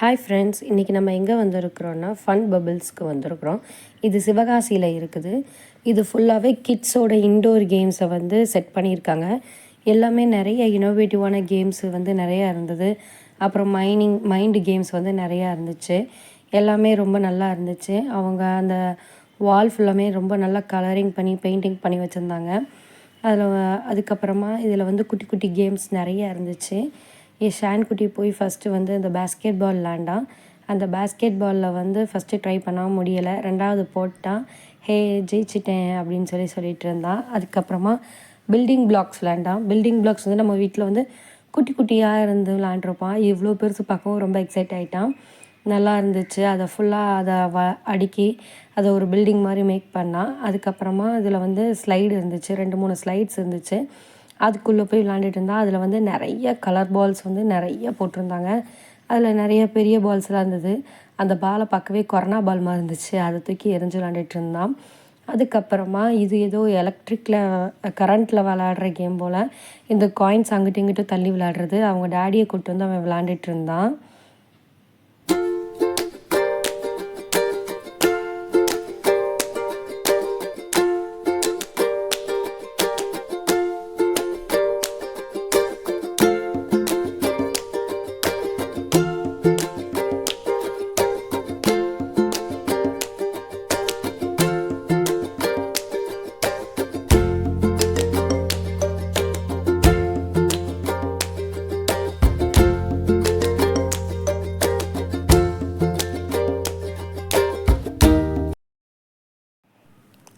Hi friends இன்றைக்கி நம்ம எங்கே வந்திருக்கிறோன்னா ஃபன் பபிள்ஸ்க்கு வந்திருக்கிறோம். இது சிவகாசியில் இருக்குது. இது ஃபுல்லாகவே கிட்ஸோட இன்டோர் கேம்ஸை வந்து செட் பண்ணியிருக்காங்க. எல்லாமே நிறைய இனோவேட்டிவான கேம்ஸு வந்து நிறையா இருந்தது. அப்புறம் மைனிங் மைண்டு கேம்ஸ் வந்து நிறையா இருந்துச்சு. எல்லாமே ரொம்ப நல்லா இருந்துச்சு. அவங்க அந்த வால் ஃபுல்லாமே ரொம்ப நல்லா கலரிங் பண்ணி பெயிண்டிங் பண்ணி வச்சுருந்தாங்க. அதில் அதுக்கப்புறமா இதில் வந்து குட்டி குட்டி கேம்ஸ் நிறையா இருந்துச்சு. ஷான்குட்டி போய் ஃபஸ்ட்டு வந்து இந்த பேஸ்கெட் பால் விளாண்டான் அந்த பேஸ்கெட் பாலில் வந்து ஃபஸ்ட்டு ட்ரை பண்ணால் முடியலை. ரெண்டாவது போட்டான் ஹே ஜெயிச்சிட்டேன் அப்படின்னு சொல்லி சொல்லிட்டு இருந்தான் அதுக்கப்புறமா பில்டிங் பிளாக்ஸ் விளாண்டான் பில்டிங் பிளாக்ஸ் வந்து நம்ம வீட்டில் வந்து குட்டி குட்டியாக இருந்து விளாண்டுருப்பான். இவ்வளோ பெருசு பார்க்கவும் ரொம்ப எக்ஸைட் ஆகிட்டான் நல்லா இருந்துச்சு. அதை ஃபுல்லாக அதை வ அடுக்கி அதை ஒரு பில்டிங் மாதிரி மேக் பண்ணான் அதுக்கப்புறமா அதில் வந்து ஸ்லைடு இருந்துச்சு. ரெண்டு மூணு ஸ்லைட்ஸ் இருந்துச்சு. அதுக்குள்ளே போய் விளாண்டுட்டு இருந்தால் அதில் வந்து நிறைய கலர் பால்ஸ் வந்து நிறைய போட்டிருந்தாங்க. அதில் நிறைய பெரிய பால்ஸ்லாம் இருந்தது. அந்த பாலை பார்க்கவே கொரோனா பால் மாதிரி இருந்துச்சு. அதை தூக்கி எரிஞ்சு விளாண்டுட்டு இருந்தான். அதுக்கப்புறமா இது ஏதோ எலக்ட்ரிக்கில் கரண்ட்டில் விளாடுற கேம் போல் இந்த காயின்ஸ் அங்கிட்டு இங்கிட்டு தள்ளி விளாடுறது அவங்க டேடியை கூப்பிட்டு வந்து அவன் விளாண்டுட்டு இருந்தான்.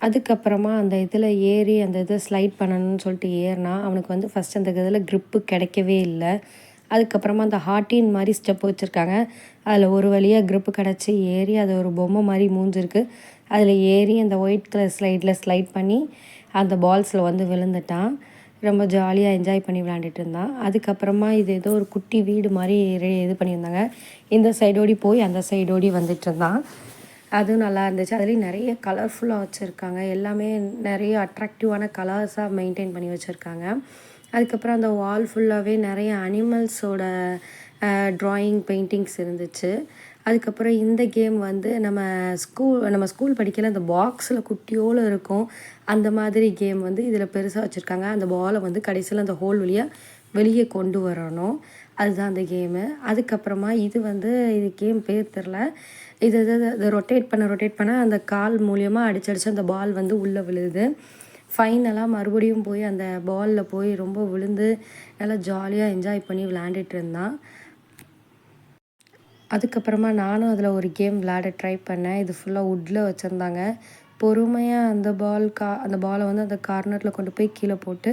அதுக்கப்புறமா அந்த இதில் ஏறி அந்த இதை ஸ்லைட் பண்ணணும்னு சொல்லிட்டு ஏறினா அவனுக்கு வந்து ஃபஸ்ட் அந்த இதில் க்ரிப்பு கிடைக்கவே இல்லை. அதுக்கப்புறமா அந்த ஹார்டின் மாதிரி ஸ்டெப் வச்சுருக்காங்க. அதில் ஒரு வழியாக க்ரிப்பு கிடச்சி ஏறி அது ஒரு பொம்மை மாதிரி மூஞ்சிருக்கு. அதில் ஏறி அந்த ஒயிட் கலர் ஸ்லைடில் ஸ்லைட் பண்ணி அந்த பால்ஸில் வந்து விழுந்துட்டான். ரொம்ப ஜாலியாக என்ஜாய் பண்ணி விளாண்டுட்டு இருந்தான். அதுக்கப்புறமா இது ஏதோ ஒரு குட்டி வீடு மாதிரி இது பண்ணியிருந்தாங்க. இந்த சைடோடி போய் அந்த சைடோடி வந்துட்டு இருந்தான். அதுவும் நல்லா இருந்துச்சு. அதுலேயும் நிறைய கலர்ஃபுல்லாக வச்சுருக்காங்க. எல்லாமே நிறைய அட்ராக்டிவான கலர்ஸாக மெயின்டைன் பண்ணி வச்சுருக்காங்க. அதுக்கப்புறம் அந்த வால் ஃபுல்லாகவே நிறைய அனிமல்ஸோட ட்ராயிங் பெயிண்டிங்ஸ் இருந்துச்சு. அதுக்கப்புறம் இந்த கேம் வந்து நம்ம ஸ்கூல் நம்ம ஸ்கூல் படிக்கல அந்த பாக்ஸில் குட்டியோடு இருக்கும். அந்த மாதிரி கேம் வந்து இதில் பெருசாக வச்சுருக்காங்க. அந்த பாலை வந்து கடைசியில் அந்த ஹோல் வழியாக வெளியே கொண்டு வரணும். அதுதான் அந்த கேமு அதுக்கப்புறமா இது வந்து இது கேம் பேர் தெரில இது இது ரொட்டேட் பண்ண ரொட்டேட் பண்ண அந்த கால் மூலியமாக அடிச்சு அந்த பால் வந்து உள்ளே விழுது. ஃபைனலாக மறுபடியும் போய் அந்த பாலில் போய் ரொம்ப விழுந்து நல்லா ஜாலியாக என்ஜாய் பண்ணி விளையாண்டுட்டு இருந்தான். அதுக்கப்புறமா நானும் அதில் ஒரு கேம் விளையாட ட்ரை பண்ணேன். இது ஃபுல்லாக வுட்டில் வச்சுருந்தாங்க. பொறுமையாக அந்த பால் கா அந்த பாலை வந்து அந்த கார்னரில் கொண்டு போய் கீழே போட்டு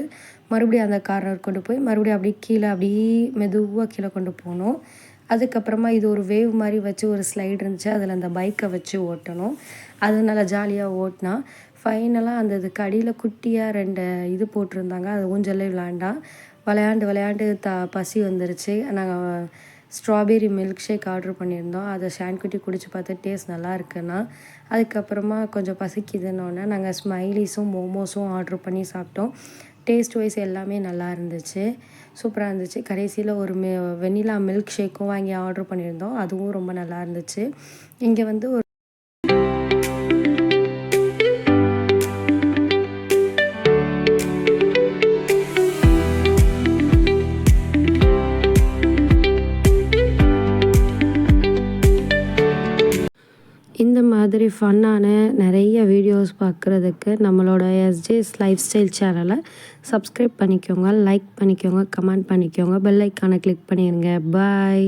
மறுபடியும் அந்த கார்னர் கொண்டு போய் மறுபடியும் அப்படியே கீழே அப்படியே மெதுவாக கீழே கொண்டு போகணும். அதுக்கப்புறமா இது ஒரு வேவ் மாதிரி வச்சு ஒரு ஸ்லைடு இருந்துச்சு. அதில் அந்த பைக்கை வச்சு ஓட்டணும். அது நல்லா ஜாலியாக ஓட்டினா ஃபைனலாக அந்த இது கடியில் குட்டியாக ரெண்டு இது போட்டிருந்தாங்க. அது ஊஞ்சல்லே விளாண்டா விளையாண்டு விளையாண்டு த பசி வந்துருச்சு. நாங்கள் ஸ்ட்ராபெரி மில்க் ஷேக் ஆர்டர் பண்ணியிருந்தோம். அதை ஷான்குட்டி குடிச்சு பார்த்து டேஸ்ட் நல்லா இருக்குன்னா அதுக்கப்புறமா கொஞ்சம் பசிக்குதுன்னொன்னே நாங்கள் ஸ்மைலிஸும் மோமோஸும் ஆர்டர் பண்ணி சாப்பிட்டோம். டேஸ்ட் வைஸ் எல்லாமே நல்லா இருந்துச்சு. சூப்பராக இருந்துச்சு. கடைசியில் ஒரு மெ வெனிலா மில்க் ஷேக்கும் வாங்கி ஆர்டர் பண்ணியிருந்தோம். அதுவும் ரொம்ப நல்லா இருந்துச்சு. இங்கே வந்து ஒரு இந்த மாதிரி ஃபன்னான நிறைய வீடியோஸ் பார்க்குறதுக்கு நம்மளோட எஸ்ஜேஸ் லைஃப் ஸ்டைல் சேனலை சப்ஸ்கிரைப் பண்ணிக்கோங்க லைக் பண்ணிக்கோங்க கமெண்ட் பண்ணிக்கோங்க பெல் ஐக்கானை கிளிக் பண்ணிடுங்க பாய்